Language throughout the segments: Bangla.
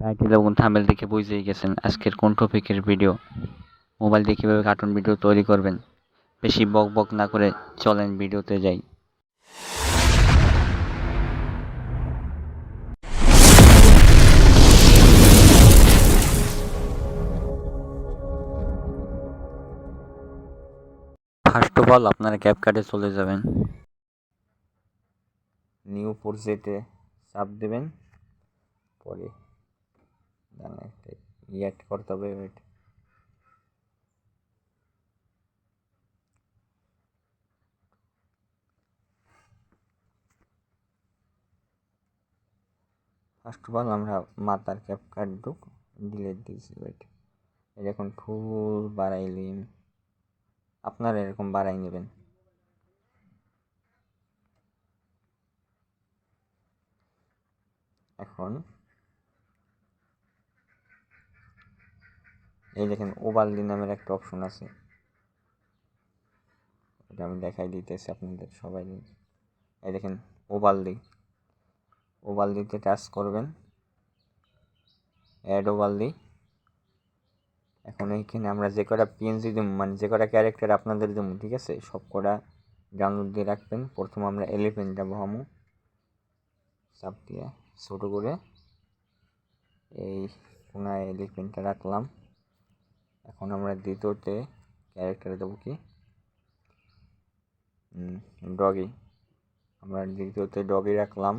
টাইটেল এবং থামেল দেখে বুঝেই গেছেন আজকের কোন টপিকের ভিডিও মোবাইল দিয়ে কীভাবে কার্টুন ভিডিও তৈরি করবেন? বেশি বক বক না করে চলেন ভিডিওতে যাই। ফার্স্ট অফ অল আপনারা ক্যাপকাটে চলে যাবেন। নিউ ফোর প্রজেক্টে চাপ দেবেন। পরে দাঁড়ান একটা ইয়াট করতে হবে ওয়েট ফার্স্ট অফ অল আমরা মাথার ক্যাপ কাটুক ডিলেট দিয়েছি ওয়েট এরকম ফুল বাড়াইলিম আপনারা এরকম বাড়াই নেবেন। এখন এই দেখেন ওভারলি নামের একটা অপশন আছে। এটা আমি দেখাই দিতেছি আপনাদের সবাই। এই দেখেন ওভারলি ওভারলিতে টাচ করবেন। অ্যাড ওভারলি এখন এইখানে আমরা যে কটা পিএনজি দিব মানে যে কটা ক্যারেক্টার আপনাদের দেবো ঠিক আছে? সব কটা ডাউনলোড দিয়ে রাখবেন। প্রথম আমরা এলিফেন্টটা বহামো। চাপ দিয়ে ছোটো করে এই কোনায় এলিফেন্টটা রাখলাম। এখন আমরা দ্বিতীয়তে ক্যারেক্টার দেবো কি? ডগি আমরা দ্বিতীয়তে ডগি রাখলাম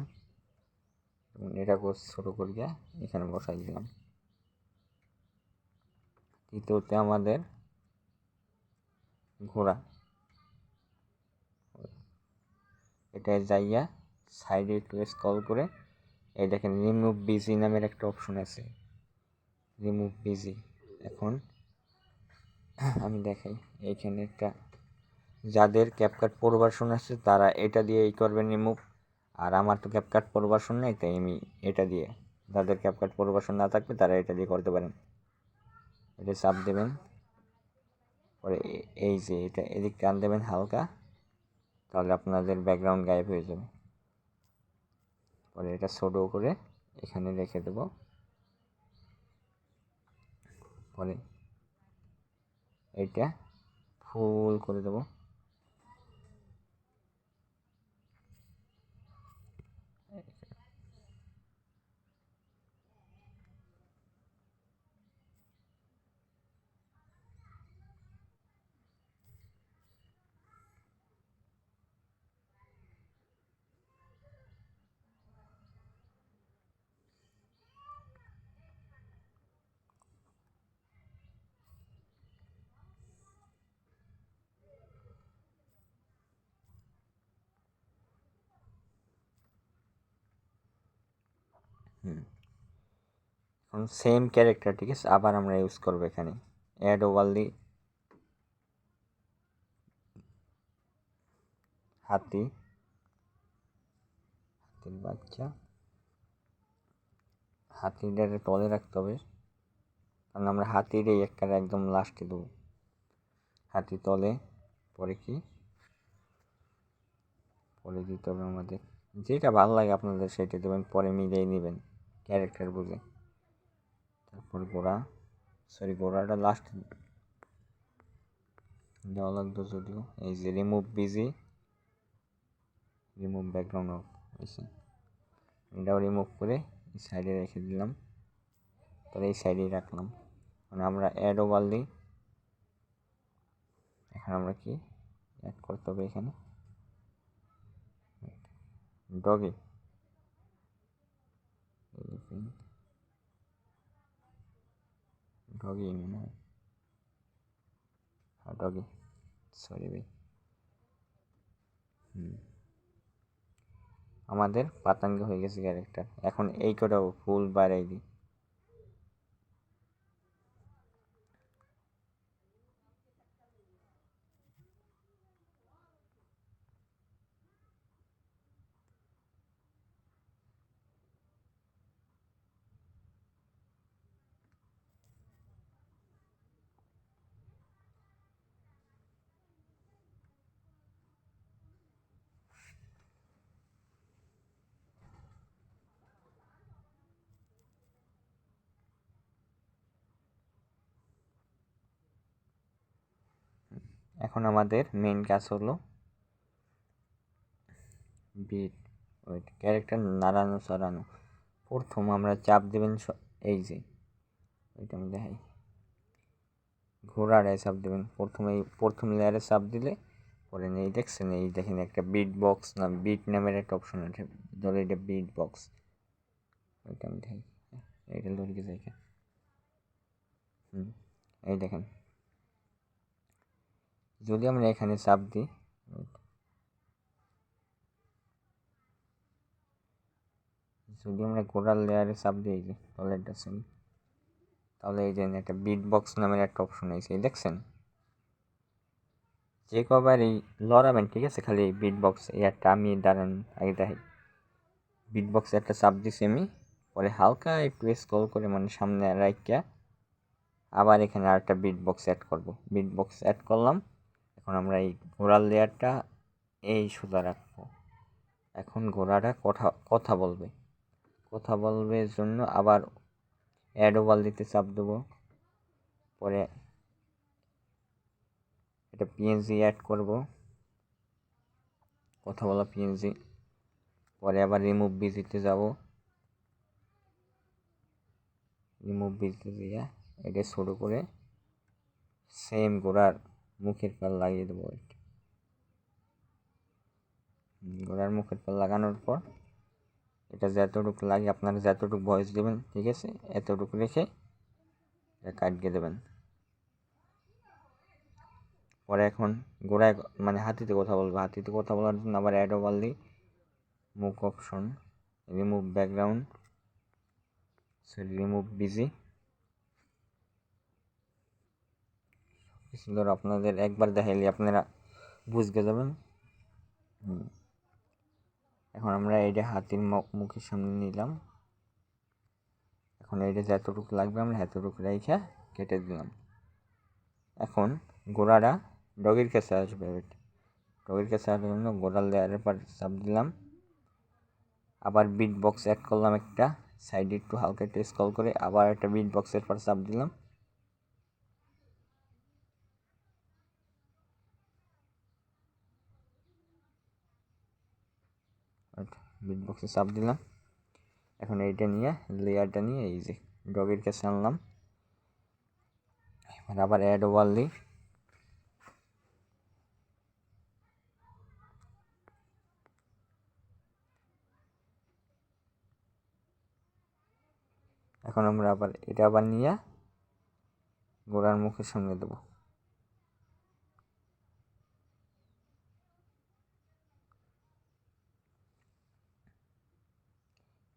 এবং এটাকেও ছোটো করিয়া এখানে বসাই দিলাম। তৃতীয়তে আমাদের ঘোড়া। এটা যাইয়া সাইডে একটু স্কল করে দেখেন রিমুভ বিজি নামের একটা অপশন আছে। রিমুভ বিজি এখন আমি দেখাই। এইখানে একটা যাদের ক্যাপকাট পরিবাসন আছে, তারা এটা দিয়ে এই করবেন রিমুভ আর আমার তো ক্যাপকাট পরিবাসন নেই, তাই আমি এটা দিয়ে। যাদের ক্যাপকাট পরিবাসন না থাকবে, তারা এটা দিয়ে করতে পারেন। এটা চাপ দেবেন। পরে এই যে এটা এদিক টান দেবেন হালকা, তাহলে আপনাদের ব্যাকগ্রাউন্ড গায়েব হয়ে যাবে। পরে এটা ছোটো করে এখানে রেখে দেব। পরে এইটা ফুল করে দেবো। হুম। এখন সেম ক্যারেক্টার ঠিক আছে? আবার আমরা ইউজ করব এখানে। অ্যাড ওভারলি হাতি। হাতির বাচ্চা। হাতিটার তলে রাখতে হবে। কারণ আমরা হাতির এই একটা একদম লাস্টে দেবো। হাতি তলে, পরে কি? পরে দিতে হবে আমাদের। যেটা ভালো লাগে আপনাদের সেটা দেবেন, পরে মিলিয়ে নেবেন। ক্যারেক্টার বুঝে। তারপর গোড়া সরি গোড়াটা লাস্ট দেওয়া লাগতো যদিও। এই যে রিমুভ বিজি রিমুভ ব্যাকগ্রাউন্ড হয়েছে এটাও রিমুভ করে এই সাইডে রেখে দিলাম। তাহলে এই সাইডেই রাখলাম। মানে আমরা অ্যাড ওভার দিই। এখন আমরা কি অ্যাড করতে হবে এখানে? ডগি elephant ডগি মনে হয় হ্যাঁ ডগি সরি ভাই হুম আমাদের পাতাঙ্গ হয়ে গেছে ক্যারেক্টার এখন এই কটাও ফুল বাড়াই দিই। এখন আমাদের মেন কাজ হলো বিট ওয়েট ক্যারেক্টার নাড়ানো, সরানো। প্রথম আমরা চাপ দেবেন এই যে, ওইটা আমি দেখাই। ঘোড়ার চাপ দেবেন। প্রথমে প্রথম লেয়ারে চাপ দিলে, পরে এই দেখছেন? এই দেখেন একটা বিট বক্স না বিট নামের একটা অপশন আছে। ধরো এটা বিট বক্স ওইটা আমি দেখাই। এইটা লড়কে জায়গা হুম, এই দেখেন। যদি আমরা এখানে চাপ দিই, যদি আমরা গোড়ার লেয়ারে চাপ দিই যে টয়লেট আছে তাহলে এই যে একটা বিট বক্স নামের একটা অপশন আছে, এই দেখছেন? যে কবার এই লড়াবেন, ঠিক আছে? খালি এই বিট বক্স এই একটা আমি দাঁড়ান, আগে দেখাই বিট বক্সে একটা চাপ দিছি আমি, পরে হালকা একটু স্ক্রল করে মানে সামনে রাইকা আবার এখানে আরেকটা বিট বক্স অ্যাড করব। বিট বক্স অ্যাড করলাম এখন আমরা এই ঘোড়ার লেয়ারটা এই সোজা রাখব। এখন ঘোড়াটা কথা কথা বলবে। কথা বলবে জন্য আবার অ্যাড ওভাল দিতে চাপ দেবো। পরে এটা পিএনজি অ্যাড করব। কথা বলা পিএনজি পরে আবার রিমুভ বিজিতে যাব। রিমুভ বিজিতে দিয়ে এটা শুরু করে সেম গোড়ার মুখের পাল লাগিয়ে দেবো গোড়ার মুখের পাল লাগানোর পর এটা যতটুকু লাগে, আপনারা যতটুকু ভয়েস দেবেন, ঠিক আছে, এতটুকু রেখে এটা কাটিয়ে দেবেন। পরে এখন গোড়ায় মানে হাতিতে কথা বলব। হাতিতে কথা বলার জন্য আবার অ্যাড ওভার দিই। মুখ option remove background sorry remove BG সুন্দর আপনাদের একবার দেখাইলে আপনারা বুঝতে যাবেন। এখন আমরা এইটা হাতির মুখের সামনে নিলাম। এখন এইটা যতটুকু লাগবে আমরা এতটুকু রেখে কেটে দিলাম। এখন গোড়াটা ডগির কাছে আসবে। ডগির কাছে আসার জন্য গোড়াল লেয়ারের পর চাপ দিলাম। আবার বিট বক্স অ্যাড করলাম একটা। সাইডে একটু হালকা একটু স্কল করে আবার একটা বিট বক্সের পর চাপ দিলাম। বিট বক্সে চাপ দিলাম। এখন এইটা নিয়ে লেয়ারটা নিয়ে এই যে ডগের কাছে আনলাম। এবার আবার অ্যাড ওভার দিই। এখন আমরা আবার এটা আবার নিয়ে গোড়ার মুখের সামনে দেবো।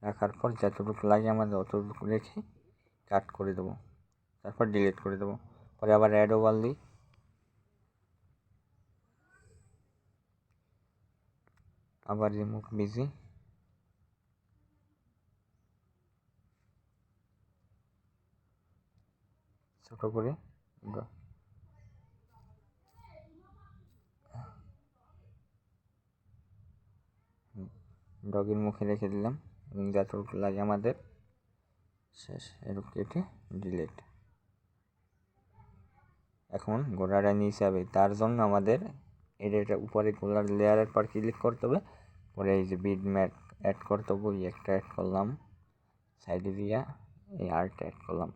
রাখার পর যতটুকু লাগে আমাদের অতটুকু রেখে কাট করে দেবো। তারপর ডিলিট করে দেবো। পরে আবার অ্যাড ওভার দিই। আবার রিমুভ বিজি ছোটো করে ডগের মুখে রেখে দিলাম। যতটুকু লাগে আমাদের। শেষ, এরকম কেটে ডিলেট এখন গোড়াটা নিচে যাবে তার জন্য আমাদের এটা উপরে গোলার লেয়ারের পর ক্লিক করতে হবে। পরে এই যে বিড ম্যাট অ্যাড করতে হবে একটা অ্যাড করলাম। সাইডে দিয়া এই আর্টটা অ্যাড করলাম।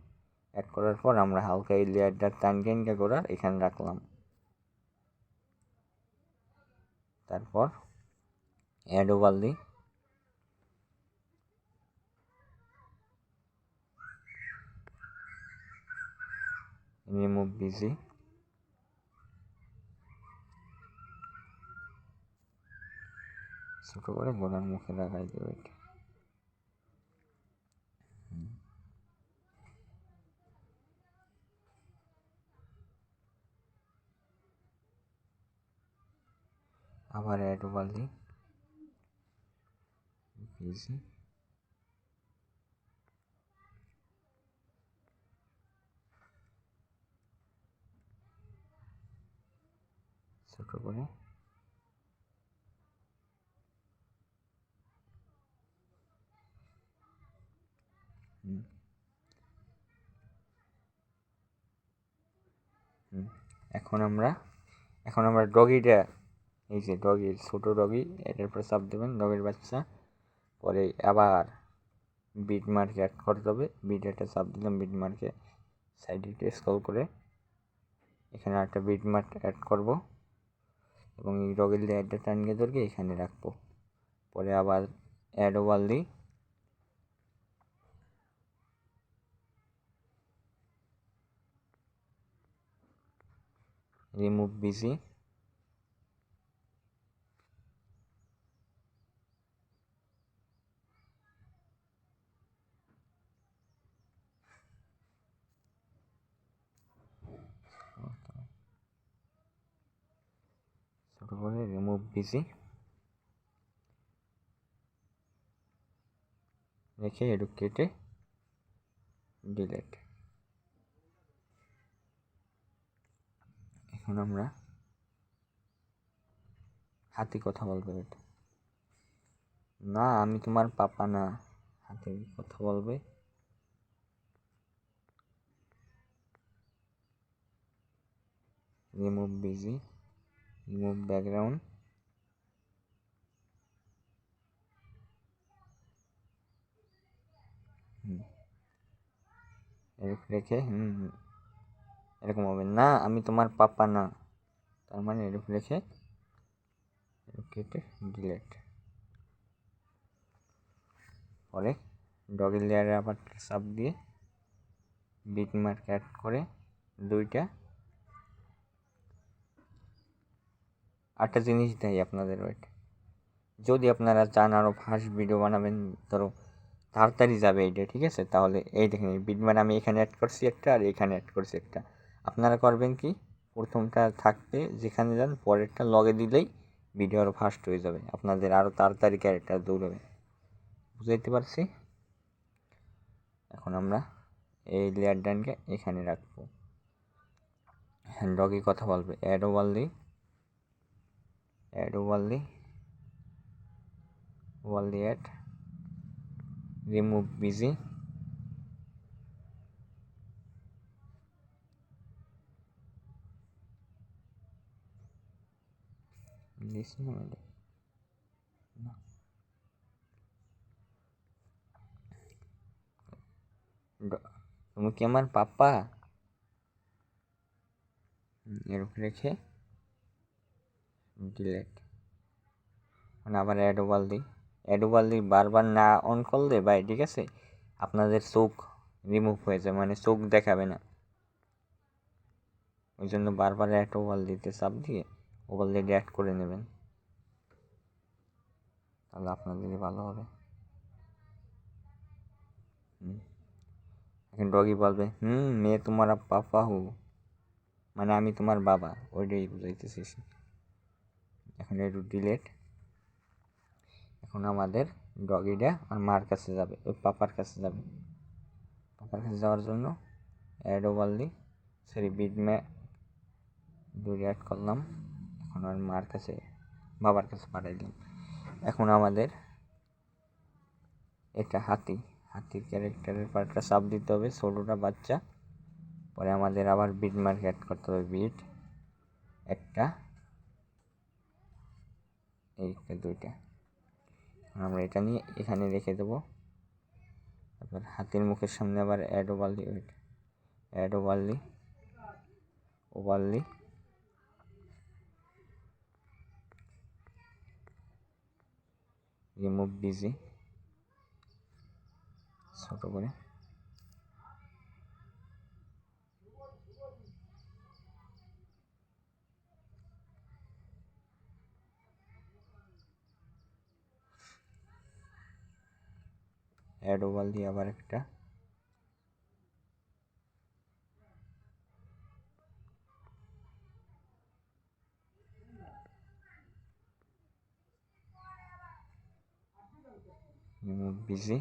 অ্যাড করার পর আমরা হালকা এই লেয়ারটা টান টেনকে করার এখানে রাখলাম। তারপর অ্যাড ওভার দিই remove busy? ছোটো করে গোড়ার মুখে লাগাই দেবে এটা আবার অ্যাড ওভার দিই করে এখন আমরা এখন আমরা ডগিটা, এই যে ডগি, ছোটো ডগি, এটার পরে চাপ দেবেন, ডগির বাচ্চা। পরে আবার বিট মার্কে অ্যাড করতে হবে। বিট একটা চাপ দিলাম বিট মার্কে সাইডে স্ক্রল করে এখানে একটা বিট মার্ক অ্যাড করব। এবং এই ডগের লেয়ারটা টানিয়ে ধরকে এখানে রাখব। পরে আবার অ্যাড ওভার দিই। রিমুভ busy ছোট করে বিজি রেখে এটু কেটে এখন আমরা হাতি কথা বলবে এটা। না, আমি তোমার পাপা না। হাতি কথা বলবে। রিমুভ বিজি রিমুভ ব্যাকগ্রাউন্ড এরকম রেখে হুম এরকম হবে। না, আমি তোমার পাপা না। তার মানে এরকম রেখে কেটে ডিলেট পরে ডগের লেয়ারে আবার সাপ দিয়ে বিট মার্ক অ্যাড করে দুইটা। আটটা জিনিস দেয় আপনাদের ওয়েট যদি আপনারা চান আরও ফার্স্ট ভিডিও বানাবেন, ধরো তাড়াতাড়ি যাবে এইটা, ঠিক আছে? তাহলে এই দেখেন বিট মানে আমি এখানে অ্যাড করছি একটা আর এখানে অ্যাড করছি একটা। আপনারা করবেন কি? প্রথমটা থাকবে যেখানে যান, পরেরটা লগে দিলেই ভিডিও আরও ফাস্ট হয়ে যাবে। আপনাদের আরও তাড়াতাড়ি ক্যারেক্টার দৌড়াবে। বুঝাইতে পারছি? এখন আমরা এই লেয়ার ডানকে এখানে রাখব। হ্যাঁ ডগি কথা বলবে। অ্যাড ওভার দিই অ্যাড ওভার দিই over the add remove BG this node no. তুমি কি আমার পাপা এরকম রেখে ডিলেট মানে আবার অ্যাডোবাল দিই অ্যাডোবাল বারবার না অন করলে ভাই, ঠিক আছে? আপনাদের চোখ রিমুভ হয়ে যায় মানে চোখ দেখাবে না। ওই জন্য বারবার অ্যাডোবাল দিতে চাপ দিয়ে ওভারলেড অ্যাড করে নেবেন। তাহলে আপনাদেরই ভালো হবে। এখন ডগি বলবে, হুম, মেয়ে তোমার পাপা হু। মানে আমি তোমার বাবা, ওইটাই বুঝাইতেছি। এখন একটু ডিলেট এখন আমাদের ডগিটা আর মার কাছে যাবে ওই পাপার কাছে যাবে। পাপার কাছে যাওয়ার জন্য অ্যাড ওভার দিই সরি বিড ম্যা দুই অ্যাড করলাম, এখন আর মার কাছে, বাবার কাছে পাঠাই দিলাম। এখন আমাদের এটা হাতি, হাতির ক্যারেক্টারের পার্টটা সাপ দিতে হবে ষোলোটা বাচ্চা। পরে আমাদের আবার বিট মার্ক অ্যাড করতে হবে বিট একটা এইটা দুইটা। আমরা এটা নিয়ে এখানে রেখে দেবো। তারপর হাতির মুখের সামনে আবার add overlay add overlay overlay remove BG ছোট করে। অ্যাড ওভাল দিয়ে আবার একটা। busy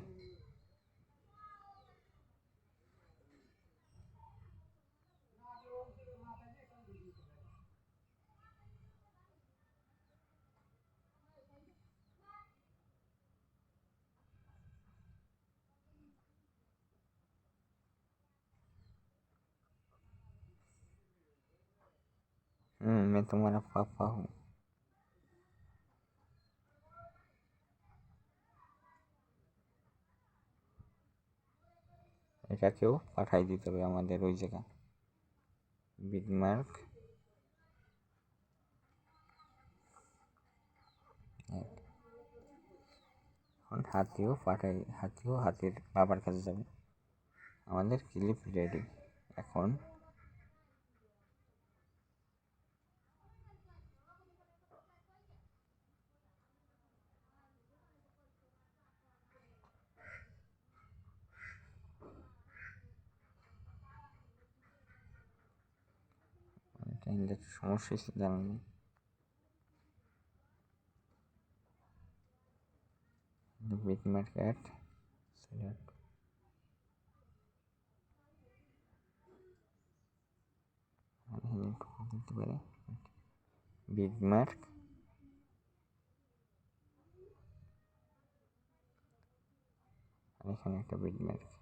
मैं तुम्हारा पापा हूँ এটাকেও পাঠাই দিতে হবে আমাদের ওই জায়গায় বিটমার্ক এখন হাতিও পাঠাই হাতিও হাতির বাবার কাছে যাবে আমাদের ক্লিপ রেডি এখন এটা কিন্তু একটু সমস্যা হয়েছে জানানি বিটমার্ক অ্যাট সিলেক্ট দিতে পারে। বিটমার্ক আর এখানে একটা বিটমার্ক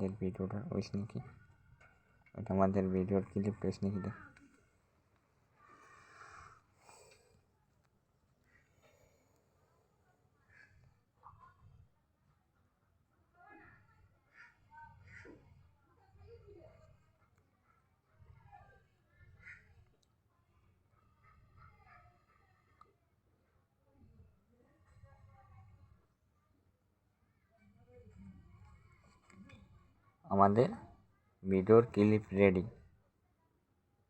আমাদের ভিডিওটা ওইস নাকি ওটা আমাদের ভিডিওর ক্লিপ ওইস নাকি দেখ আমাদের ভিডিওর ক্লিপ রেডি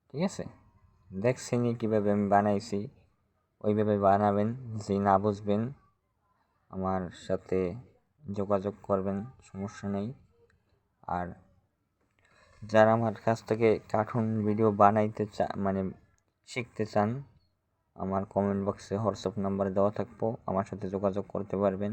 ঠিক আছে? দেখছেন কীভাবে আমি বানাইছি, ওইভাবে বানাবেন, যে না বুঝবেন, আমার সাথে যোগাযোগ করবেন, সমস্যা নেই। আর যারা আমার কাছ থেকে কার্টুন ভিডিও বানাইতে চা মানে শিখতে চান, আমার কমেন্ট বক্সে হোয়াটসঅ্যাপ নাম্বার দেওয়া থাকব, আমার সাথে যোগাযোগ করতে পারবেন।